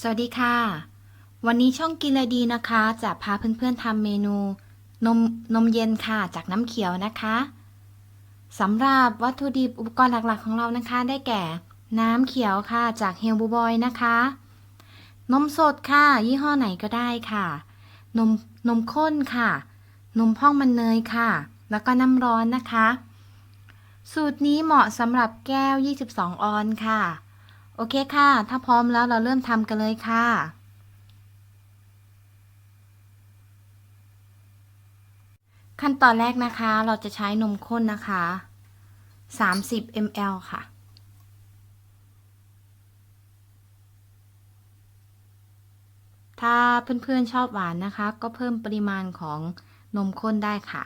สวัสดีค่ะ วันนี้ช่องกินเลยดีนะคะ จะพาเพื่อนๆทำเมนู นมนมเย็นค่ะจากน้ำเขียวนะคะสำหรับวัตถุดิบอุปกรณ์หลักๆของเรานะคะ ได้แก่ น้ำเขียวค่ะจากเฮลบูบอยนะคะ นมสดค่ะ ยี่ห้อไหนก็ได้ค่ะ นมนมข้นค่ะ นมพ่องมันเนยค่ะ แล้วก็น้ำร้อนนะคะ สูตรนี้เหมาะสำหรับแก้ว 22 ออนค่ะ โอเคค่ะ ถ้าพร้อมแล้วเราเริ่มทำกันเลยค่ะ ขั้นตอนแรกนะคะ เราจะใช้นมข้นนะคะ 30 ml ค่ะถ้าเพื่อนๆชอบหวานนะคะ ก็เพิ่มปริมาณของนมข้นได้ค่ะ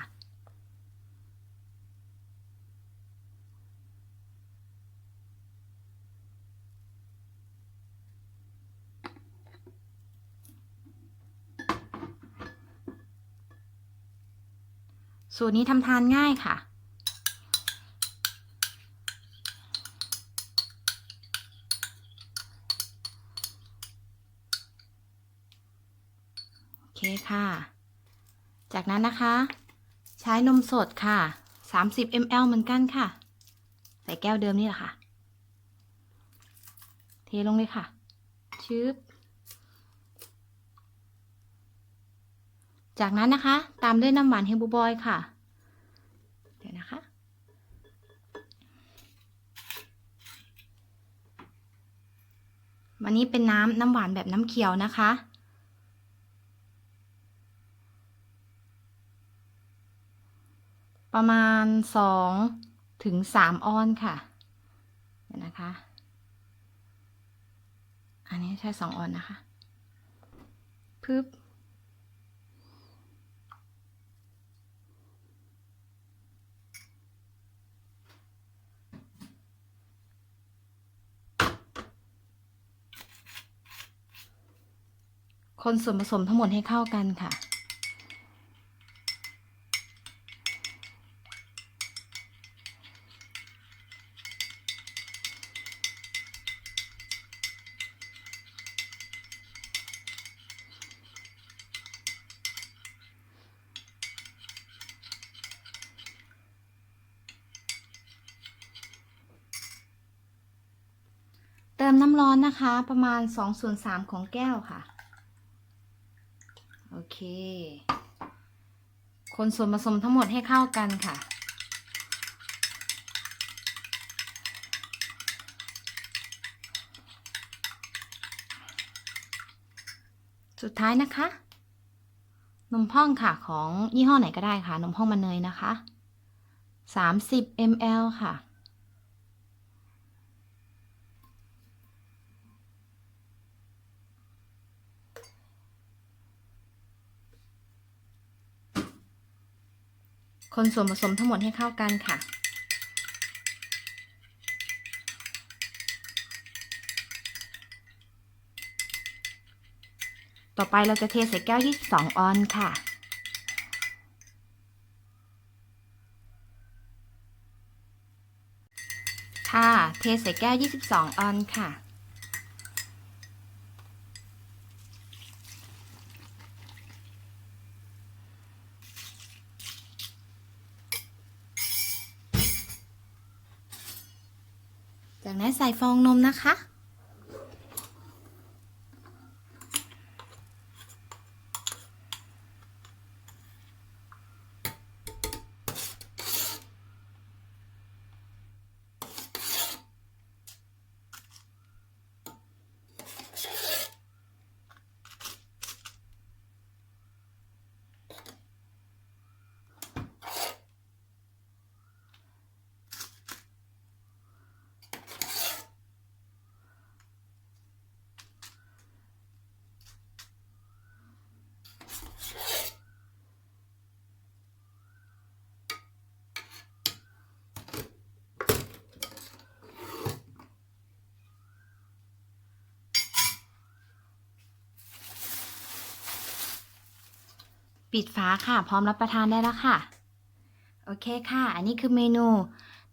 สูตรนี้ทำทานง่ายค่ะ โอเคค่ะ จากนั้นนะคะ ใช้นมสดค่ะ 30 ml เหมือนกันค่ะ ใส่แก้วเดิมนี่แหละค่ะ เทลงเลยค่ะชึบ จากนั้นนะคะ ตามด้วยน้ำหวานเฮลบูบอยค่ะ เดี๋ยวนะคะ วันนี้เป็นน้ำน้ำหวานแบบน้ำเขียวนะคะประมาณสองถึงสามออนค่ะเดี๋ยวนะคะ อันนี้ใช่สองออนนะคะปึ๊บ คนส่วนผสมทั้งหมดให้เข้ากันค่ะ เติมน้ำร้อนนะคะ ประมาณ2ส่วน3ของแก้วค่ะ โอเค คนส่วนผสมทั้งหมดให้เข้ากันค่ะ สุดท้ายนะคะ นมพ่องค่ะของยี่ห้อไหนก็ได้ค่ะ นมพ่องมันเนยนะคะ 30 ml ค่ะ คนส่วนผสมทั้งหมดให้เข้ากันค่ะ ต่อไปเราจะเทใส่แก้ว 22 ออนค่ะค่ะ เทใส่แก้ว 22 ออนค่ะ จากนั้นใส่ฟองนมนะคะ ปิดฝาค่ะ พร้อมรับประทานได้แล้วค่ะ โอเคค่ะ อันนี้คือเมนู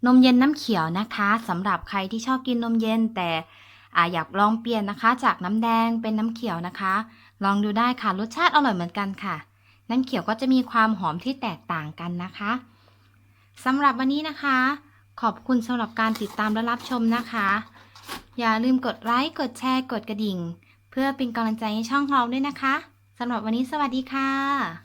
นมเย็นน้ำเขียวนะคะสำหรับใครที่ชอบกินนมเย็นแต่ออยากลองเปลี่ยนนะคะ จากน้ำแดงเป็นน้ำเขียวนะคะ ลองดูได้ค่ะรสชาติอร่อยเหมือนกันค่ะ น้ำเขียวก็จะมีความหอมที่แตกต่างกันนะคะสำหรับวันนี้นะคะ ขอบคุณสำหรับการติดตามและรับชมนะคะ อย่าลืมกดไลค์กดแชร์ กดกระดิ่ง เพื่อเป็นกำลังใจให้ช่องเราด้วยนะคะสำหรับวันนี้สวัสดีค่ะ